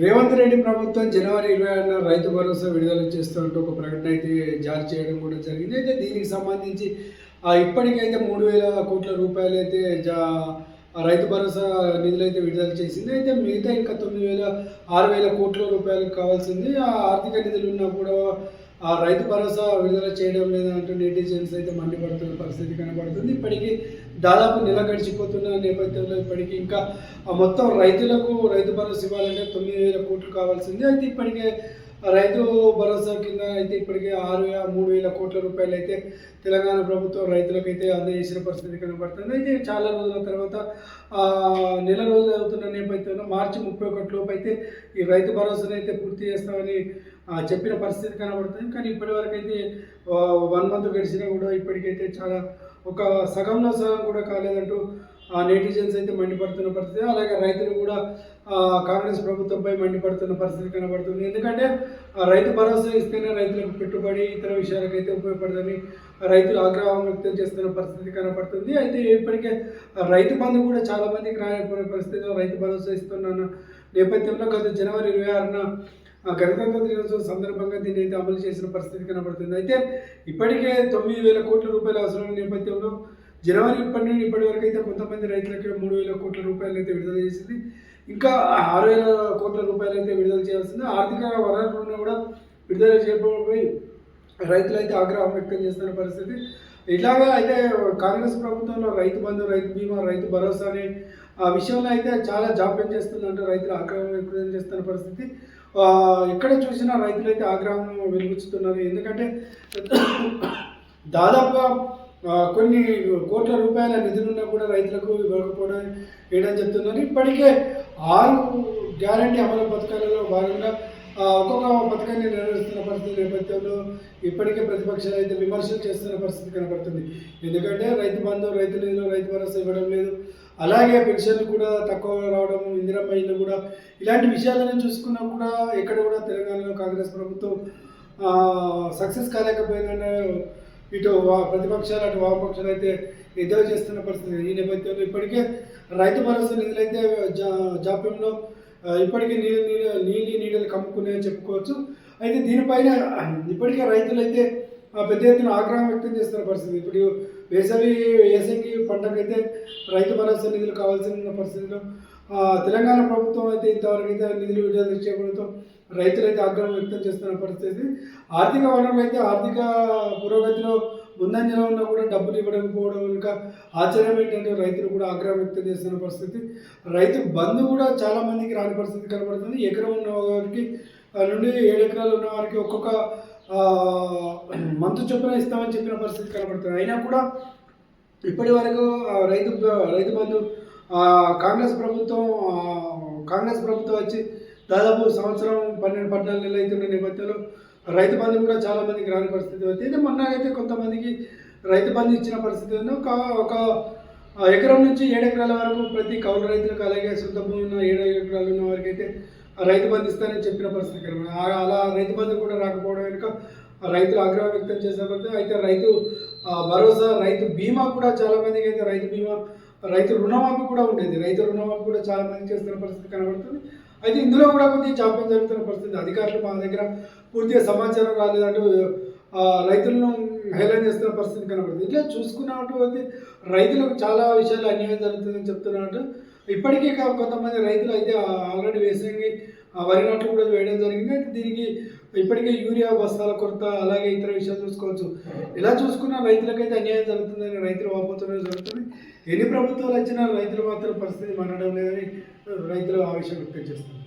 రేవంత్ రెడ్డి ప్రభుత్వం జనవరి ఇరవై ఆరున రైతు భరోసా విడుదల చేస్తున్నట్టు ఒక ప్రకటన అయితే జారీ చేయడం కూడా జరిగింది. అయితే దీనికి సంబంధించి ఇప్పటికైతే మూడు వేల కోట్ల రూపాయలు అయితే జా రైతు భరోసా నిధులు అయితే విడుదల చేసింది. అయితే మిగతా ఇంకా తొమ్మిది వేల ఆరు వేల కోట్ల రూపాయలు కావాల్సింది. ఆ ఆర్థిక నిధులు ఉన్నా కూడా ఆ రైతు భరోసా విడుదల చేయడం లేదంటూ నెటిజన్స్ అయితే మండిపడుతున్న పరిస్థితి కనబడుతుంది. ఇప్పటికీ దాదాపు నెల గడిచిపోతున్న నేపథ్యంలో ఇప్పటికీ ఇంకా మొత్తం రైతులకు రైతు భరోసా ఇవ్వాలంటే తొమ్మిది వేల కోట్లు కావాల్సింది. అయితే ఇప్పటికే రైతు భరోసా కింద అయితే ఇప్పటికే ఆరు మూడు వేల కోట్ల రూపాయలు అయితే తెలంగాణ ప్రభుత్వం రైతులకు అయితే అందజేసిన పరిస్థితి కనబడుతుంది. అయితే చాలా రోజుల తర్వాత నెల రోజులు అవుతున్న నేపథ్యంలో మార్చి ముప్పై ఒకటి లోపు అయితే ఈ రైతు భరోసాను అయితే పూర్తి చేస్తామని చెప్పిన పరిస్థితి కనబడుతుంది. కానీ ఇప్పటి వరకు అయితే వన్ మంత్ గడిచినా కూడా ఇప్పటికైతే చాలా ఒక సగంలో సగం కూడా కాలేదంటూ నెటిజన్స్ అయితే మండిపడుతున్న పరిస్థితి అలాగే రైతులు కూడా కాంగ్రెస్ ప్రభుత్వంపై మండిపడుతున్న పరిస్థితి కనబడుతుంది. ఎందుకంటే రైతు భరోసా ఇస్తేనే రైతులకు పెట్టుబడి ఇతర విషయాలకైతే ఉపయోగపడదని రైతులు ఆగ్రహం వ్యక్తం చేస్తున్న పరిస్థితి కనబడుతుంది. అయితే ఇప్పటికే రైతు బంధు కూడా చాలా మందికి రాయకపోయిన పరిస్థితిలో రైతు భరోసా ఇస్తున్న నేపథ్యంలో గత జనవరి ఇరవై ఆరున గణతంత్ర దినోత్సవం సందర్భంగా దీన్ని అయితే అమలు చేసిన పరిస్థితి కనబడుతుంది. అయితే ఇప్పటికే తొమ్మిది వేల కోట్ల రూపాయల అవసరమైన నేపథ్యంలో జనవరి ఇప్పటి నుండి ఇప్పటి వరకు అయితే కొంతమంది రైతులకి మూడు వేల కోట్ల రూపాయలు అయితే విడుదల చేసింది. ఇంకా ఆరు వేల కోట్ల రూపాయలు అయితే విడుదల చేయాల్సింది. ఆర్థిక వనరులను కూడా విడుదల చేయకపోయి రైతులు అయితే ఆగ్రహం వ్యక్తం చేస్తున్న పరిస్థితి. ఇట్లాగా అయితే కాంగ్రెస్ ప్రభుత్వంలో రైతు బంధు రైతు బీమా రైతు భరోసా అనే ఆ విషయంలో అయితే చాలా జాప్యం చేస్తుందంటే రైతులు ఆగ్రహం వ్యక్తం చేస్తున్న పరిస్థితి. ఎక్కడ చూసినా రైతులైతే ఆగ్రహం వెలుగుచుతున్నారు. ఎందుకంటే దాదాపుగా కొన్ని కోట్ల రూపాయల నిధులున్నా కూడా రైతులకు ఇవ్వకపోవడం ఏడని చెప్తున్నారు. ఇప్పటికే ఆరు గ్యారంటీ అమలు పథకాలలో భాగంగా ఒక్కొక్క పథకాన్ని నిర్వహిస్తున్న పరిస్థితి నేపథ్యంలో ఇప్పటికే ప్రతిపక్షాలు అయితే విమర్శలు చేస్తున్న పరిస్థితి కనబడుతుంది. ఎందుకంటే రైతు బంధు రైతు నిధులు రైతు భరోసా ఇవ్వడం లేదు. అలాగే పెన్షన్లు కూడా తక్కువ రావడం ఇందిరమ్మ ఇల్లు కూడా ఇలాంటి విషయాలను చూసుకున్నా కూడా ఎక్కడ కూడా తెలంగాణలో కాంగ్రెస్ ప్రభుత్వం సక్సెస్ కాలేకపోయిందనే ఇటు వా- ప్రతిపక్షాలు అటు వామపక్షాలు అయితే ఎదురు చేస్తున్న పరిస్థితి. ఈ నేపథ్యంలో ఇప్పటికే రైతు భరోసా నిధులైతే జా- జాప్యంలో ఇప్పటికే నీళ్ళు నీళ్ళు నీళ్ళు నీడలు కమ్ముకున్నాయని చెప్పుకోవచ్చు. అయితే దీనిపైన ఇప్పటికే రైతులైతే పెద్ద ఎత్తున ఆగ్రహం వ్యక్తం చేస్తున్న పరిస్థితి. ఇప్పుడు వేసవి వేసవి పంటకైతే రైతు భరోసా నిధులు కావాల్సిన పరిస్థితిలో తెలంగాణ ప్రభుత్వం అయితే ఇంతవరకు అయితే నిధులు విడుదల చేయడంతో రైతులైతే ఆగ్రహం వ్యక్తం చేస్తున్న పరిస్థితి. ఆర్థిక వనరులు అయితే ఆర్థిక పురోగతిలో ముందంజలో ఉన్నా కూడా డబ్బులు ఇవ్వకపోవడం ఇంకా ఆశ్చర్యం ఏంటంటే రైతులు కూడా ఆగ్రహం వ్యక్తం చేస్తున్న పరిస్థితి. రైతు బంధు కూడా చాలా మందికి రాని పరిస్థితి కనబడుతుంది. ఎకరం ఉన్న వారికి నుండి ఏడు ఎకరాలు ఉన్న వారికి ఒక్కొక్క ఆ, మంతు చొప్పున ఇస్తామని చెప్పిన పరిస్థితి కనబడుతుంది. అయినా కూడా ఇప్పటి వరకు రైతు రైతు బంధు కాంగ్రెస్ ప్రభుత్వం కాంగ్రెస్ ప్రభుత్వం వచ్చి దాదాపు సంవత్సరం పన్నెండు పద్నాలుగు నెలలు అవుతున్న నేపథ్యంలో రైతు బంధు కూడా చాలా మందికి రాని పరిస్థితి అయితే మొన్న అయితే కొంతమందికి రైతు బంధు ఇచ్చిన పరిస్థితి ఉంది ఒక ఒక ఎకరం నుంచి ఏడు ఎకరాల వరకు ప్రతి కౌలు రైతులకు అలాగే సొంత భూమి ఉన్న ఏడు ఎకరాలు ఉన్న వారికి అయితే రైతు బంధు ఇస్తానని చెప్పిన పరిస్థితి కనబడింది. అలా రైతు బంధు కూడా రాకపోవడం వెనుక రైతులు ఆగ్రహం వ్యక్తం చేసిన పరిస్థితి అయితే రైతు భరోసా రైతు బీమా కూడా చాలా మందికి అయితే రైతు బీమా రైతు రుణమాఫీ కూడా ఉండేది. రైతు రుణమాఫీ కూడా చాలా మంది చేస్తున్న పరిస్థితి కనబడుతుంది. అయితే ఇందులో కూడా కొద్దిగా జాప్యం జరుగుతున్న పరిస్థితి. అధికారులు మా దగ్గర పూర్తిగా సమాచారం రాలేదంటూ రైతులను హేళన చేస్తున్న పరిస్థితి కనబడుతుంది. ఇట్లా చూసుకున్నటువంటి రైతులకు చాలా విషయాలు అన్యాయం జరుగుతుందని చెప్తున్నట్టు ఇప్పటికే కా- కొంతమంది రైతులు అయితే ఆల్రెడీ వేసంగి వరి నాట్లు కూడా వేయడం జరిగింది. అయితే దీనికి ఇప్పటికే యూరియా బస్తాల కొరత అలాగే ఇతర విషయాలు చూసుకోవచ్చు. ఇలా చూసుకున్న రైతులకైతే అన్యాయం జరుగుతుందని రైతులు వాపోతున్నది జరుగుతుంది. ఎన్ని ప్రభుత్వాలు వచ్చినా రైతులు మాత్రం పరిస్థితి మారడం లేదని రైతులు ఆవేశం వ్యక్తం చేస్తున్నారు.